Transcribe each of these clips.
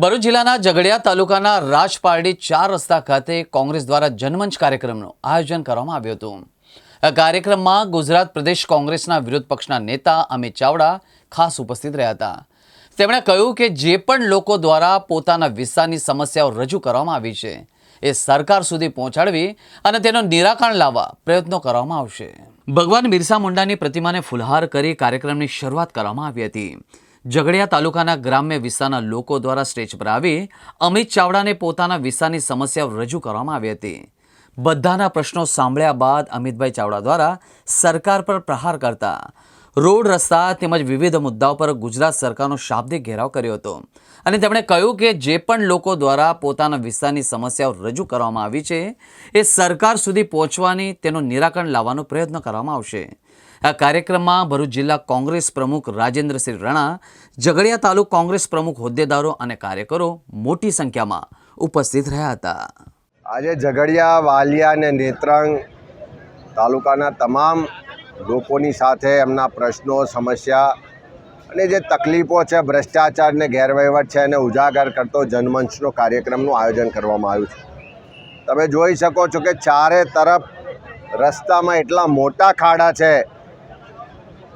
ભરૂચ જિલ્લાના ઝઘડિયા તાલુકાના રાજપારડી ચાર રસ્તા ખાતે કોંગ્રેસ દ્વારા જનમંચ કાર્યક્રમનું આયોજન કરવામાં આવ્યું હતું. આ કાર્યક્રમમાં ગુજરાત પ્રદેશ કોંગ્રેસના વિરોધ પક્ષના નેતા અમિત ચાવડા ખાસ ઉપસ્થિત રહ્યા હતા. તેમણે કહ્યું કે જે પણ લોકો દ્વારા પોતાના વિસ્તારની સમસ્યાઓ રજૂ કરવામાં આવી છે, એ સરકાર સુધી પહોંચાડવી અને તેનું નિરાકરણ લાવવા પ્રયત્નો કરવામાં આવશે. ભગવાન બિરસા મુંડાની પ્રતિમાને ફુલહાર કરી કાર્યક્રમની શરૂઆત કરવામાં આવી હતી. ઝઘડિયા તાલુકાના ગ્રામ્ય વિસ્તારના લોકો દ્વારા સ્ટેજ પર આવી અમિત ચાવડાને પોતાના વિસ્તારની સમસ્યાઓ રજૂ કરવામાં આવી હતી. બધાના પ્રશ્નો સાંભળ્યા બાદ અમિતભાઈ ચાવડા દ્વારા સરકાર પર પ્રહાર કરતા રોડ રસ્તા તેમજ વિવિધ મુદ્દાઓ પર ગુજરાત સરકારનો શાબ્દિક ઘેરાવ કર્યો હતો અને તેમણે કહ્યું કે જે પણ લોકો દ્વારા પોતાના વિસ્તારની સમસ્યાઓ રજૂ કરવામાં આવી છે, એ સરકાર સુધી પહોંચવાની તેનું નિરાકરણ લાવવાનો પ્રયત્ન કરવામાં આવશે. આ કાર્યક્રમમાં ભરૂચ જિલ્લા કોંગ્રેસ પ્રમુખ રાજેન્દ્રસિંહ રણા, ઝઘડિયા તાલુક કોંગ્રેસ પ્રમુખ હોદ્દેદારો અને કાર્યકરો મોટી સંખ્યામાં ઉપસ્થિત રહ્યા હતા. આજે ઝઘડિયા, વાલિયા અને નેત્રંગ તાલુકાના તમામ લોકોની સાથે એમના પ્રશ્નો, સમસ્યા અને જે તકલીફો છે, ભ્રષ્ટાચાર ને ગેરવહીવટ છે એને ઉજાગર કરતો જનમંચનો કાર્યક્રમનું આયોજન કરવામાં આવ્યું છે. તમે જોઈ શકો છો કે ચારે તરફ રસ્તામાં એટલા મોટા ખાડા છે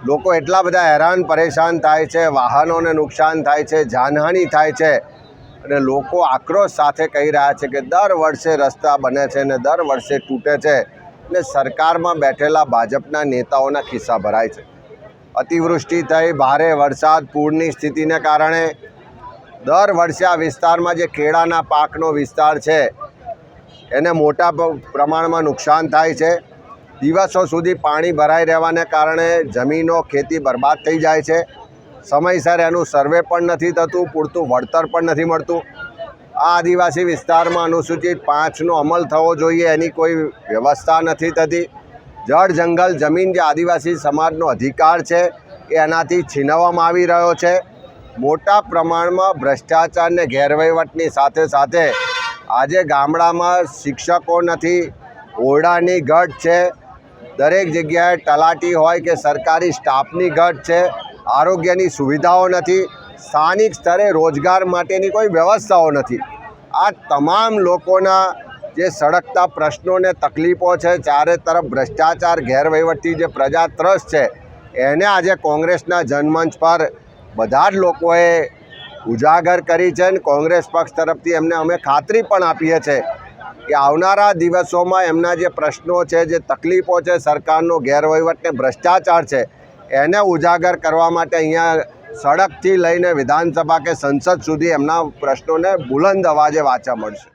લોકો એટલા બધા હેરાન, પરેશાન થાય છે, વાહનોને નુકસાન થાય છે, જાનહાનિ થાય છે. અને લોકો આક્રોશ સાથે કહી રહ્યા છે કે દર વર્ષે રસ્તા બને છે ને દર વર્ષે તૂટે છે ને સરકારમાં બેઠેલા ભાજપના નેતાઓના ખિસ્સા ભરાય છે. અતિવૃષ્ટિ થઈ, ભારે વરસાદ, પૂરની સ્થિતિને કારણે દર વર્ષે આ વિસ્તારમાં જે કેળાના પાકનો વિસ્તાર છે, એને મોટા પ્રમાણમાં નુકસાન થાય છે. દિવસો સુધી પાણી ભરાઈ રહેવાને કારણે જમીનો, ખેતી બરબાદ થઈ જાય છે. સમયસર એનું સર્વે પણ નથી થતું, પૂરતું વળતર પણ નથી મળતું. આ આદિવાસી વિસ્તારમાં અનુસૂચિત પાંચનો અમલ થવો જોઈએ, એની કોઈ વ્યવસ્થા નથી થતી. જળ, જંગલ, જમીન જે આદિવાસી સમાજનો અધિકાર છે, એ એનાથી છીનવવામાં આવી રહ્યો છે. મોટા પ્રમાણમાં ભ્રષ્ટાચાર ને ગેરવહીવટની સાથે સાથે આજે ગામડામાં શિક્ષકો નથી, ઓરડાની ઘટ છે દરેક જગ્યાએ તલાટી હોય કે સરકારી સ્ટાફની ઘટ છે, આરોગ્યની સુવિધાઓ નથી, સ્થાનિક સ્તરે રોજગાર માટેની કોઈ વ્યવસ્થાઓ નથી. આ તમામ લોકોના જે સળગતા પ્રશ્નો ને તકલીફો છે, ચારે તરફ ભ્રષ્ટાચાર ગેરવહીવટથી જે પ્રજા ત્રસ્ત છે, એને આજે કોંગ્રેસના જનમંચ પર બધા જ લોકોએ ઉજાગર કરી છે અને કોંગ્રેસ પક્ષ તરફથી એમને અમે ખાતરી પણ આપીએ છીએ કે આવનારા દિવસોમાં એમના જે પ્રશ્નો છે, જે તકલીફો છે સરકારનો ગેરવહીવટ ને ભ્રષ્ટાચાર છે, એને ઉજાગર કરવા માટે અહીંયા સડકથી લઈને વિધાનસભા કે સંસદ સુધી એમના પ્રશ્નોને બુલંદ અવાજે વાંચા મળશે.